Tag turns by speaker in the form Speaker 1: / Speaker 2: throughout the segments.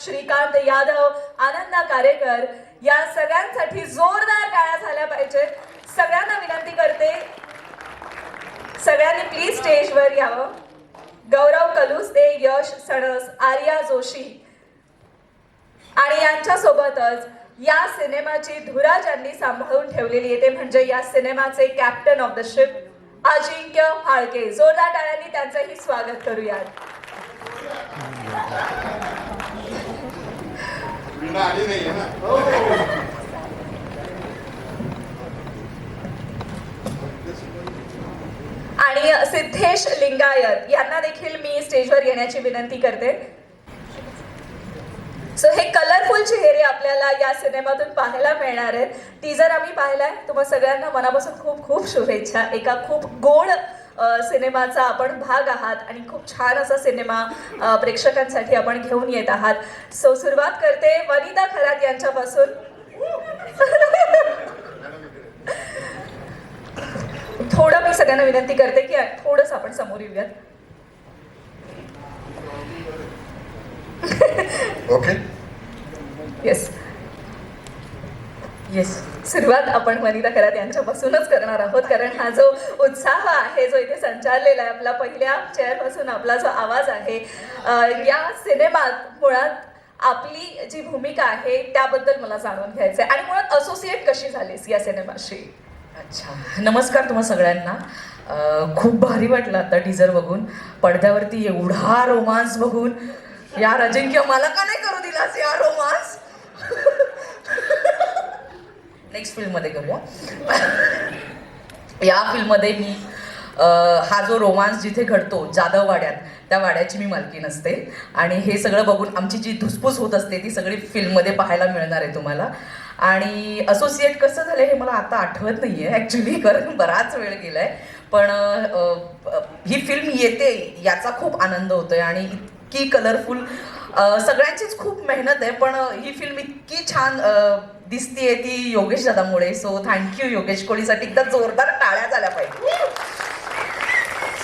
Speaker 1: श्रीकांत यादव आनंदा कारेकर या सगळ्यांसाठी जोरदार टाळ्या झाल्या पाहिजेत. सगळ्यांना विनंती करते. सगळ्यांनी प्लीज स्टेजवर यावं. गौरव कलुसदे यश सणस आर्या जोशी. आणि यांच्या सोबतच या सिनेमाची धुरा ज्यांनी सांभाळून ठेवलेली आहे. ते म्हणजे या सिनेमाचे captain of the ship Ajinkya Phalke. जोरदार टाळ्यांनी त्यांचंही स्वागत करूयात.
Speaker 2: वीणा आली ना
Speaker 1: आणि सिद्धेश लिंगायत यांना देखील मी स्टेजवर येण्याची विनंती करते. सो हे कलरफुल चेहरे आपल्याला या सिनेमातून पाहायला मिळणार आहेत. जर आम्ही पाहिलाय तुम्हाला सगळ्यांना मनापासून खूप खूप शुभेच्छा. एका खूप गोड सिनेमाचा आपण भाग आहात आणि खूप छान असा सिनेमा प्रेक्षकांसाठी आपण घेऊन येत आहात. सो सुरुवात करते वनिता खरात यांच्यापासून. थोडं मी सगळ्यांना विनंती करते की थोडंसं आपण समोर येऊयात.
Speaker 2: ओके
Speaker 1: येस येस सुरुवात आपण वनिता खरात यांच्यापासूनच करणार आहोत. कारण हा जो उत्साह आहे जो इथे संचारलेला आहे आपला पहिल्या चेअरपासून आपला जो आवाज आहे या सिनेमात मुळात आपली जी भूमिका आहे त्याबद्दल मला जाणून घ्यायचं आहे आणि मुळात असोसिएट कशी झालीस या सिनेमाशी?
Speaker 3: अच्छा. नमस्कार तुम्हा सगळ्यांना. खूप भारी वाटलं आता टीजर बघून. पडद्यावरती एवढा रोमांस बघून. यार अजिंक्य मला का नाही करू दिलास या रोमांस नेक्स्ट फिल्ममध्ये करूया या फिल्ममध्ये मी हा जो रोमांस जिथे घडतो जाधव वाड्यात त्या वाड्याची मी मालकी नसते. आणि हे सगळं बघून आमची जी धुसफूस होत असते ती सगळी फिल्ममध्ये पाहायला मिळणार आहे तुम्हाला. आणि असोसिएट कसं झालं हे मला आता आठवत नाही आहे ॲक्च्युली कारण बराच वेळ गेला आहे पण ही फिल्म येते याचा खूप आनंद होतोय. आणि इतकी कलरफुल सगळ्यांचीच खूप मेहनत आहे पण ही फिल्म इतकी छान दिसतीये ती योगेश दादामुळे. सो थँक्यू योगेश कोळीसाठी. एकदा जोरदार टाळ्या झाल्या पाहिजे.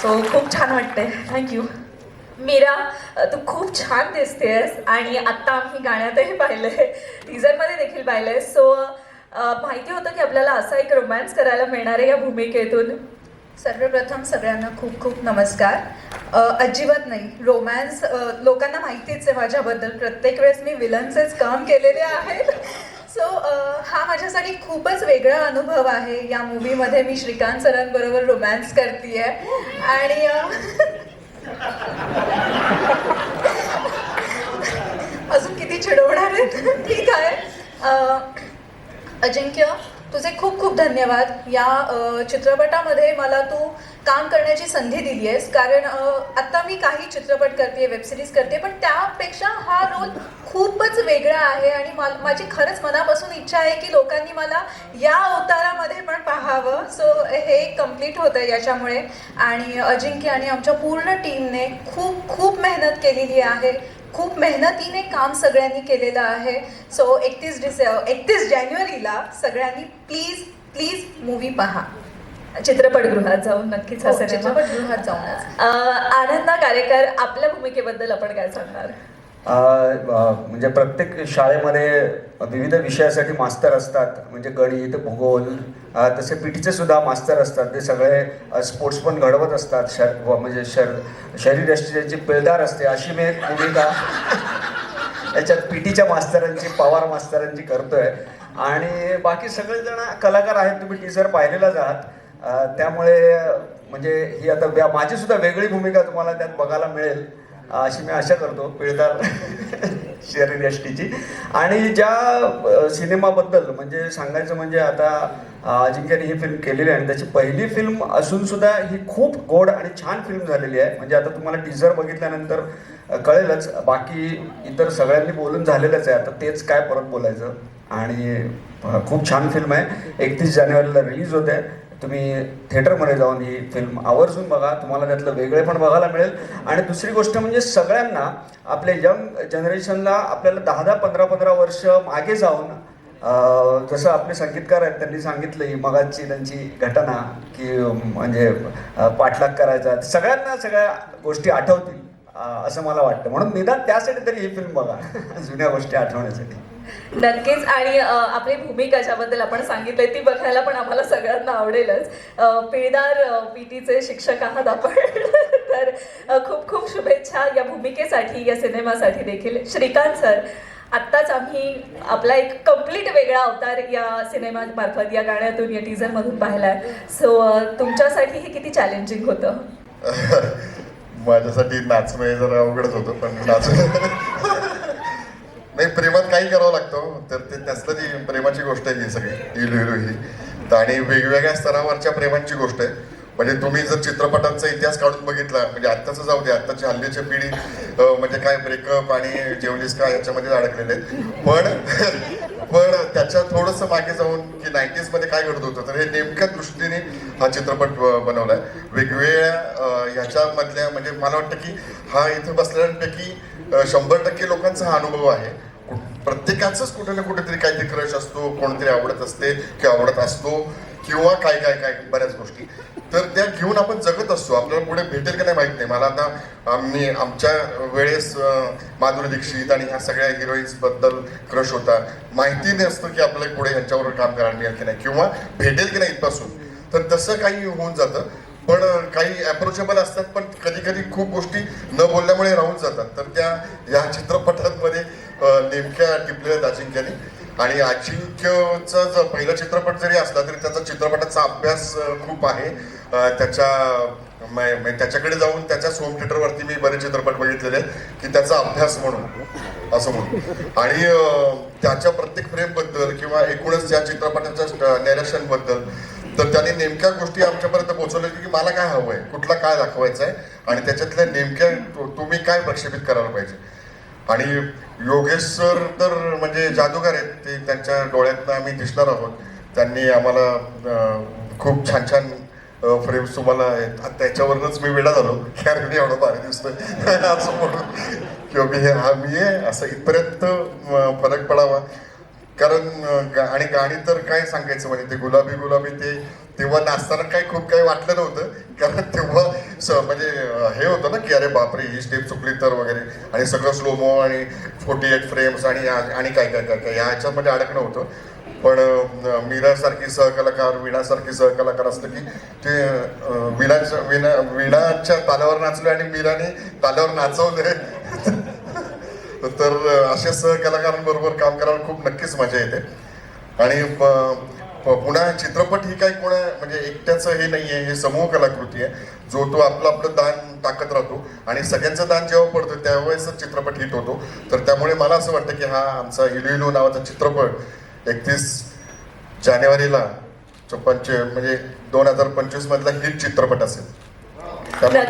Speaker 3: सो खूप छान वाटतंय. थँक्यू
Speaker 1: मीरा तू खूप छान दिसतेस आणि आत्ता आम्ही गाण्यातही पाहिलंय. टीजरमध्ये देखील पाहिलंय. सो माहिती होतं की आपल्याला असा एक रोमॅन्स करायला मिळणार आहे या भूमिकेतून.
Speaker 4: सर्वप्रथम सगळ्यांना खूप खूप नमस्कार. अजिबात नाही. रोमॅन्स लोकांना माहितीच आहे माझ्याबद्दल. प्रत्येक वेळेस मी विलनचेच काम केलेले आहेत सो हा माझ्यासाठी खूपच वेगळा अनुभव आहे. या मूवीमध्ये मी श्रीकांत सरांबरोबर रोमॅन्स करते आणि अजून किती चिडवणार आहेत? ठीक आहे. अजिंक्य तुझे खूप खूप धन्यवाद. या चित्रपटामध्ये मला तू काम करण्याची संधी दिली आहेस. कारण आत्ता मी काही चित्रपट करते वेबसिरीज करते पण त्यापेक्षा हा रोल खूपच वेगळा आहे आणि मा- माझी खरंच मनापासून इच्छा आहे की लोकांनी मला या अवतारामध्ये पण पाहावं. सो हे कंप्लीट होतं याच्यामुळे. आणि अजिंक्य आणि आमच्या पूर्ण टीमने खूप खूप मेहनत केलेली आहे. खूप मेहनतीने काम सगळ्यांनी केलेलं आहे. सो एकतीस डिसे एकतीस जानेवारीला सगळ्यांनी प्लीज प्लीज मूवी पहा.
Speaker 1: चित्रपटगृहात जाऊन नक्कीच हा
Speaker 4: चित्रपटगृहात जाऊनच.
Speaker 1: अ, आनंदा कार्यकर आपल्या भूमिकेबद्दल आपण काय सांगणार?
Speaker 5: म्हणजे प्रत्येक शाळेमध्ये विविध विषयासाठी मास्तर असतात म्हणजे गणित भूगोल तसे तसे पीटीचे सुद्धा मास्तर असतात. ते सगळे स्पोर्ट्स पण घडवत असतात. शर म्हणजे शर शरीर यष्टी ज्यांची पिळदार असते अशी मी एक भूमिका याच्यात पीटीच्या मास्तरांची पवार मास्तरांची करतोय. आणि बाकी सगळेजण कलाकार आहेत तुम्ही टीचर पाहिलेलाच आहात. त्यामुळे म्हणजे ही आता व्या- माझी सुद्धा वेगळी भूमिका तुम्हाला त्यात बघायला मिळेल. अशी मी आशा करतो पिळदार शरीर यष्टीची आणि ज्या सिनेमाबद्दल म्हणजे सांगायचं म्हणजे आता अजिंक्यने ही फिल्म केलेली आहे आणि त्याची पहिली फिल्म असून सुद्धा ही खूप गोड आणि छान फिल्म झालेली आहे. म्हणजे आता तुम्हाला टीजर बघितल्यानंतर कळेलच. बाकी इतर सगळ्यांनी बोलून झालेलंच आहे. आता तेच काय परत बोलायचं. आणि खूप छान फिल्म आहे. एकतीस जानेवारीला रिलीज होते तुम्ही थिएटरमध्ये जाऊन ही फिल्म आवर्जून बघा. तुम्हाला त्यातलं वेगळे पण बघायला मिळेल. आणि दुसरी गोष्ट म्हणजे सगळ्यांना आपल्या यंग जनरेशनला आपल्याला दहा दहा पंधरा पंधरा वर्ष मागे जाऊन जसं आपले संगीतकार आहेत त्यांनी सांगितलं ही मगाची त्यांची घटना की म्हणजे पाठलाग करायचा. सगळ्यांना सगळ्या गोष्टी आठवतील असं मला वाटतं. म्हणून निदान त्यासाठी तरी ही फिल्म बघा. जुन्या गोष्टी आठवण्यासाठी.
Speaker 1: नक्कीच. आणि आपली भूमिका ज्याबद्दल आपण सांगितलंय ती बघायला पण आम्हाला सगळ्यांना आवडेलच. पिळदार पीटीचे शिक्षक आहात आपण. तर खूप खूप शुभेच्छा या भूमिकेसाठी या सिनेमासाठी देखील. श्रीकांत सर आत्ताच आम्ही आपला एक कंप्लीट वेगळा अवतार या सिनेमामार्फत या गाण्यातून या टीझरमधून पाहिलाय. सो तुमच्यासाठी हे किती चॅलेंजिंग होतं?
Speaker 2: माझ्यासाठी नाचणं हे जरा अवघडच होतं पण नाचणं नाही प्रेमात काही करावं लागतं हो. तर ते त्यातलं ती प्रेमाची गोष्ट आहे ही सगळी हिरो हिरो ही. तर आणि वेगवेगळ्या स्तरावरच्या प्रेमांची गोष्ट आहे. म्हणजे तुम्ही जर चित्रपटांचा इतिहास काढून बघितला म्हणजे आत्ताच जाऊ दे आत्ताची हल्लीची पिढी म्हणजे काय ब्रेकअप आणि जेवलीस काय याच्यामध्ये अडकलेले आहेत. पण पण त्याच्या थोडंसं मागे जाऊन की नाईन्टीजमध्ये काय घडत होतं तर हे नेमक्या दृष्टीने हा चित्रपट बनवला बनवलाय. वेगवेगळ्या ह्याच्यामधल्या म्हणजे मला वाटतं की हा इथं बसलेल्यांपैकी शंभर टक्के लोकांचा हा अनुभव आहे. कु- प्रत्येकाचंच कुठे ना कुठेतरी काहीतरी क्रश असतो कोणतरी आवडत असते किंवा आवडत असतो. किंवा काय काय काय बऱ्याच गोष्टी. तर त्या घेऊन आपण जगत असतो. आपल्याला पुढे भेटेल का नाही माहीत नाही. मला आता आम्ही आमच्या वेळेस माधुरी दीक्षित आणि ह्या सगळ्या हिरोईन्सबद्दल क्रश होता. माहिती नसतं की आपल्याला पुढे ह्यांच्यावर काम करायला मिळेल की नाही किंवा भेटेल की नाही इथपासून. तर तसं काही होऊन जातं. पण काही अप्रोचेबल असतात पण कधी कधी खूप गोष्टी न बोलल्यामुळे राहून जातात. तर त्या या चित्रपटांमध्ये नेमक्या टिपलेल्या आहेत अजिंक्याने आणि अजिंक्यचा पहिला चित्रपट जरी असला तरी त्याचा चित्रपटाचा अभ्यास खूप आहे. त्याच्या त्याच्याकडे जाऊन त्याच्या होम थिएटरवरती मी बरेच चित्रपट बघितलेले की त्याचा अभ्यास म्हणून असं म्हणून. आणि त्याच्या प्रत्येक फ्रेमबद्दल किंवा एकूणच त्या चित्रपटाच्या नॅरेशनबद्दल तर त्याने नेमक्या गोष्टी आमच्यापर्यंत पोहोचवल्या की मला काय हवं आहे कुठला काय दाखवायचं आहे आणि त्याच्यातल्या नेमक्या तुम्ही काय प्रक्षेपित करायला पाहिजे. आणि योगेश सर तर म्हणजे जादूगार आहेत. ते त्यांच्या डोळ्यातनं आम्ही दिसणार आहोत. त्यांनी आम्हाला खूप छान छान फ्रेम्स तुम्हाला आहेत. त्याच्यावरूनच मी वेळा झालो. की अरे मी एवढं भारी दिसतोय. असं म्हणून. किंवा मी हे हा मी आहे. असं इथपर्यंत फरक पडावा. कारण गा- आणि गाणी तर काय सांगायचं म्हणजे ते गुलाबी गुलाबी ते तेव्हा नाचताना काही खूप काही वाटलं नव्हतं. कारण तेव्हा म्हणजे हे होतं ना की अरे बापरे ही स्टेप चुकली तर वगैरे. आणि सगळं स्लोमो आणि फोर्टी एट फ्रेम्स आणि आणि काय काय काय काय ह्याच्यामध्ये अडकणं होतं. पण मीरासारखी सहकलाकार विणासारखी सहकलाकार असलं की ते विणाच्या विणा विणाच्या वीणाच्या तालावर नाचले आणि मीराने तालावर नाचवले. तर अशा सहकलाकारांबरोबर काम करायला खूप नक्कीच मजा येते. आणि प- पुन्हा चित्रपट ही काही कोणा म्हणजे एकट्याचं हे नाही आहे हे समूह कलाकृती आहे जो तो आपलं आपलं दान टाकत राहतो. आणि सगळ्यांचं दान जेव्हा पडतं त्यावेळेसच चित्रपट हिट होतो. तर त्यामुळे मला असं वाटतं की हा आमचा इलू इलू नावाचा चित्रपट एकतीस जानेवारीला पंच म्हणजे दोन हजार पंचवीस मधला हिट चित्रपट असेल. त्यामुळे